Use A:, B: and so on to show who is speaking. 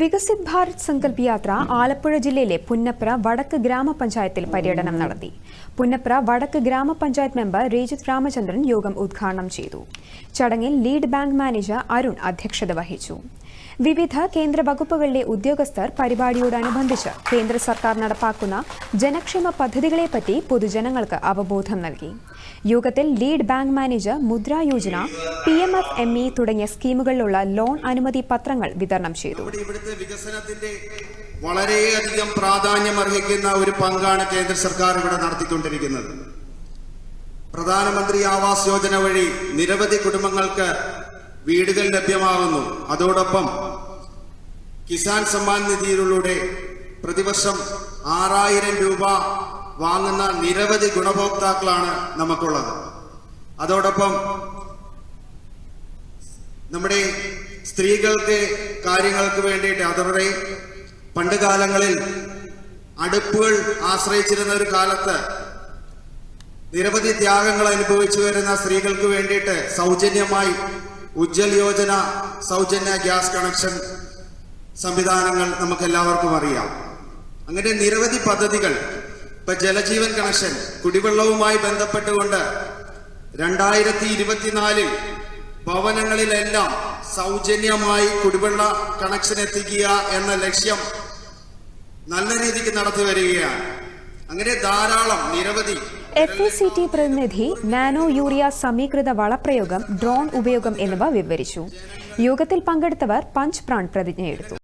A: വികസിത് ഭാരത് സങ്കല്പ് യാത്ര ആലപ്പുഴ ജില്ലയിലെ പുന്നപ്ര വടക്ക് ഗ്രാമപഞ്ചായത്തിൽ പര്യടനം നടത്തി. പുന്നപ്ര വടക്ക് ഗ്രാമപഞ്ചായത്ത് മെമ്പർ രേജിത് രാമചന്ദ്രൻ യോഗം ഉദ്ഘാടനം ചെയ്തു. ചടങ്ങിൽ ലീഡ് ബാങ്ക് മാനേജർ അരുൺ അധ്യക്ഷത വഹിച്ചു. വിവിധ കേന്ദ്ര വകുപ്പുകളിലെ ഉദ്യോഗസ്ഥർ പരിപാടിയോടനുബന്ധിച്ച് കേന്ദ്ര സർക്കാർ നടപ്പാക്കുന്ന ജനക്ഷേമ പദ്ധതികളെപ്പറ്റി പൊതുജനങ്ങൾക്ക് അവബോധം നൽകി. യോഗത്തിൽ lead bank manager Mudra Yojana P M F M E തുടങ്ങിയ സ്കീമുകളിലുള്ള ലോൺ അനുമതി പത്രങ്ങൾ വിതരണം ചെയ്തു.
B: ഇവിടുത്തെ വികസനത്തിന്റെ വളരെയധികം പ്രാധാന്യം അർഹിക്കുന്ന ഒരു പങ്കാണ് കേന്ദ്ര സർക്കാർ ഇവിടെ നടത്തിക്കൊണ്ടിരിക്കുന്നത്. പ്രധാനമന്ത്രി ആവാസ് യോജന വഴി നിരവധി കുടുംബങ്ങൾക്ക് വീടുകൾ ലഭ്യമാകുന്നു. അതോടൊപ്പം കിസാൻ സമ്മാൻ നിധിയിലൂടെ പ്രതിവർഷം ആറായിരം രൂപ വാങ്ങുന്ന നിരവധി ഗുണഭോക്താക്കളാണ് നമുക്കുള്ളത്. അതോടൊപ്പം നമ്മുടെ സ്ത്രീകൾക്ക് കാര്യങ്ങൾക്ക് വേണ്ടിയിട്ട് അവരുടെ പണ്ട് കാലങ്ങളിൽ അടുപ്പുകൾ ആശ്രയിച്ചിരുന്ന ഒരു കാലത്ത് നിരവധി ത്യാഗങ്ങൾ അനുഭവിച്ചു വരുന്ന സ്ത്രീകൾക്ക് വേണ്ടിയിട്ട് സൗജന്യമായി ഉജ്ജൽ യോജന സൗജന്യ ഗ്യാസ് കണക്ഷൻ സംവിധാനങ്ങൾ നമുക്ക് എല്ലാവർക്കും അറിയാം. അങ്ങനെ നിരവധി പദ്ധതികൾ. ഇപ്പൊ ജലജീവൻ കണക്ഷൻ കുടിവെള്ളവുമായി ബന്ധപ്പെട്ടുകൊണ്ട് രണ്ടായിരത്തി ഇരുപത്തിനാലിൽ ഭവനങ്ങളിലെല്ലാം സൗജന്യമായി കുടിവെള്ള കണക്ഷൻ എത്തിക്കുക എന്ന ലക്ഷ്യം നല്ല രീതിക്ക് നടത്തി വരികയാണ്. അങ്ങനെ ധാരാളം നിരവധി
A: എഫ് ഒ സി ടി പ്രതിനിധി നാനോ യൂറിയ സമീകൃത വളപ്രയോഗം ഡ്രോൺ ഉപയോഗം എന്നിവ വിവരിച്ചു. യോഗത്തിൽ പങ്കെടുത്തവർ പഞ്ച് പ്രാൺ പ്രതിജ്ഞയെടുത്തു.